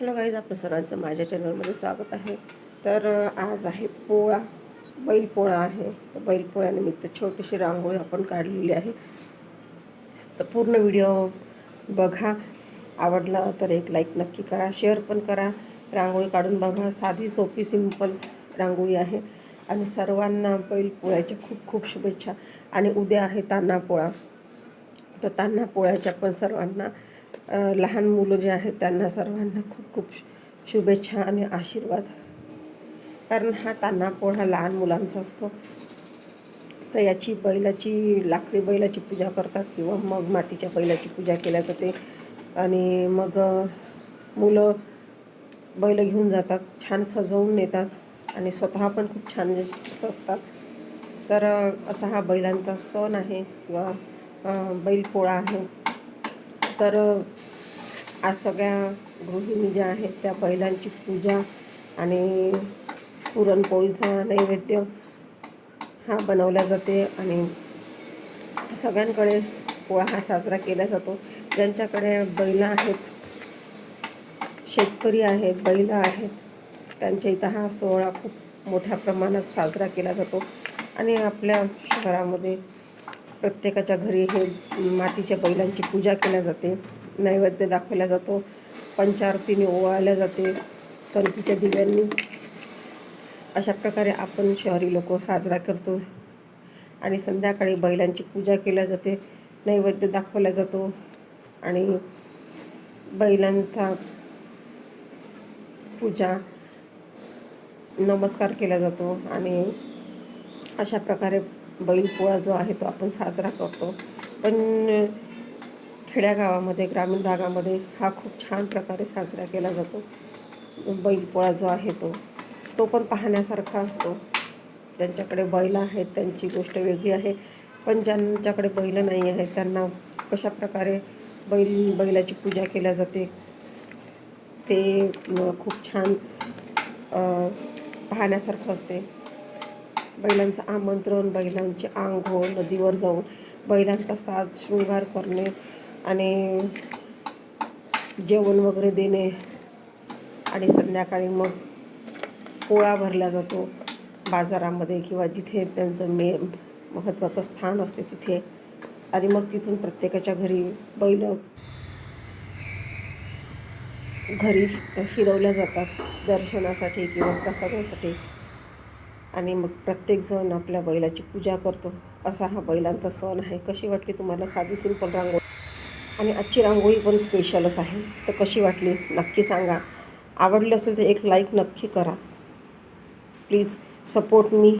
Hello guys आपलं सर्वांचं माझ्या चॅनलमध्ये स्वागत आहे. तर आज आहे पोळा बैलपोळा आहे. तर बैलपोळ्यानिमित्त छोटीशी रांगोळी आपण काढलेली आहे. तर पूर्ण व्हिडिओ बघा. आवडला तर एक लाईक नक्की करा शेअर पण करा. रांगोळी काढून बघा. साधी सोपी सिंपल रांगोळी आहे. आणि सर्वांना बैलपोळ्याच्या खूप खूप शुभेच्छा. आणि उद्या आहे तान्हा पोळा. तर तान्हा पोळ्याच्या पण सर्वांना लहान मुलं जे आहेत त्यांना सर्वांना खूप खूप शुभेच्छा आणि आशीर्वाद. कारण हा तान्हा पोळा लहान मुलांचा असतो. तर याची बैलाची लाकडी बैलाची पूजा करतात किंवा मग मातीच्या बैलाची पूजा केल्या जाते. आणि मग मुलं बैल घेऊन जातात छान सजवून नेतात आणि स्वतः पण खूप छान सजतात. तर असा हा बैलांचा सण आहे किंवा बैलपोळा आहे. तर आज सगळ्या गृहिणी ज्या आहेत त्या बैलांची पूजा आणि पुरणपोळीचा नैवेद्य हा बनवला जाते आणि सगळ्यांकडे पोळा हा साजरा केला जातो. ज्यांच्याकडे बैल आहेत शेतकरी आहेत बैल आहेत त्यांच्या इथं हा सोहळा खूप मोठ्या प्रमाणात साजरा केला जातो. आणि आपल्या शहरामध्ये प्रत्येकाच्या घरी हे मातीच्या बैलांची पूजा केल्या जाते. नैवेद्य दाखवला जातो. पंचारतीने ओवाळल्या जाते. कणकीच्या दिव्यांनी अशा प्रकारे आपण शहरी लोक साजरा करतो. आणि संध्याकाळी बैलांची पूजा केल्या जाते. नैवेद्य दाखवला जातो. आणि बैलांचा पूजा नमस्कार केला जातो. आणि अशा प्रकारे बैलपोळा जो आहे तो आपण साजरा करतो. पण खेड्यागावामध्ये ग्रामीण भागामध्ये हा खूप छान प्रकारे साजरा केला जातो. बैलपोळा जो आहे तो तो पण पाहण्यासारखा असतो. ज्यांच्याकडे बैल आहेत त्यांची गोष्ट वेगळी आहे. पण ज्यांच्याकडे बैल नाही आहेत त्यांना कशा प्रकारे बैल बैलाची पूजा केल्या जाते ते खूप छान पाहण्यासारखं असते. बैलांचं आमंत्रण बैलांचे आंघोळ नदीवर जाऊन बैलांचा साज शृंगार करणे आणि जेवण वगैरे देणे. आणि संध्याकाळी मग पोळा भरला जातो बाजारामध्ये किंवा जिथे त्यांचं मे महत्त्वाचं स्थान असते तिथे. आणि मग तिथून प्रत्येकाच्या घरी बैल घरी फिरवल्या जातात दर्शनासाठी किंवा प्रसादासाठी. आणि मग प्रत्येकजण आपल्या बैलाची पूजा करतो. असा हा बैलांचा सण आहे. कशी वाटली तुम्हाला साधी सिंपल रांगोळी? आणि आजची रांगोळी पण स्पेशलच आहे. तर कशी वाटली? नक्की सांगा. आवडली असेल तर एक लाईक नक्की करा. Please support me